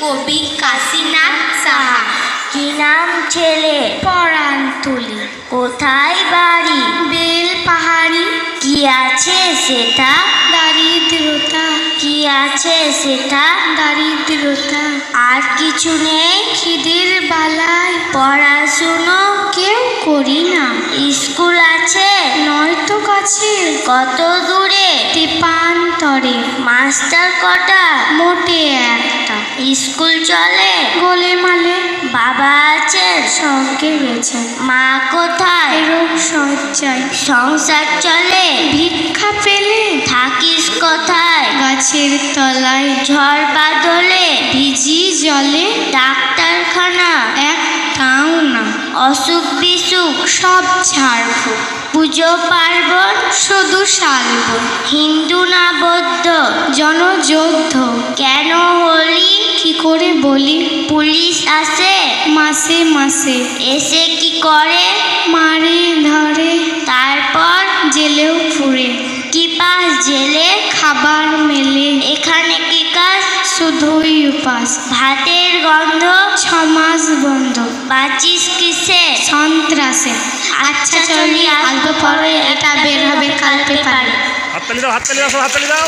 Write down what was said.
কবি কাশীনাথ সাহা। কি নাম ছেলে? পরান্তুলি। কোথায় বাড়ি? বেল পাহাড়ি। কি আছে সেটা? দারিদ্রতা। কি আছে সেটা? দারিদ্রতা। আর কিছু নেই? খিদির বালায়। পড়াশুনো কেউ করি না। স্কুল আছে? নয়তো কাছে। কত দূরে? টিপান্তরে মাস্টার কটা? মোটে এক। স্কুল চলে? গোলে মালে বাবা আছে? সঙ্গে গেছে মা কোথায়? রোগ সজ্জায় সংসার চলে? ভিক্ষা পেলে থাকিস কোথায়? গাছের তলায় ঝড় বাদলে? ভিজি জলে ডাক্তারখানা? একটাও না। অসুখ বিসুখ? সব ছাড়বো। পুজো পার্বণ? শুধু সালব হিন্দু না বৌদ্ধ? জনযোদ্ধ। কেন বলি পুলিশ আসে? মাসে মাসে। এসে কি করে? মারে ধরে। তারপর? জেলেও ফুরে। কি পাস জেলে? খাবার মেলে। এখানে কি কাজ? শুধুই উপাস। ভাতের গন্ধ? ছমাস বন্ধ। বাঁচিস কিসে? সন্ত্রাসে। আচ্ছা চলি অল্প পরে এটা বের হবে কাল পেপারে হাততালি দাও হাততালি দাও হাততালি দাও।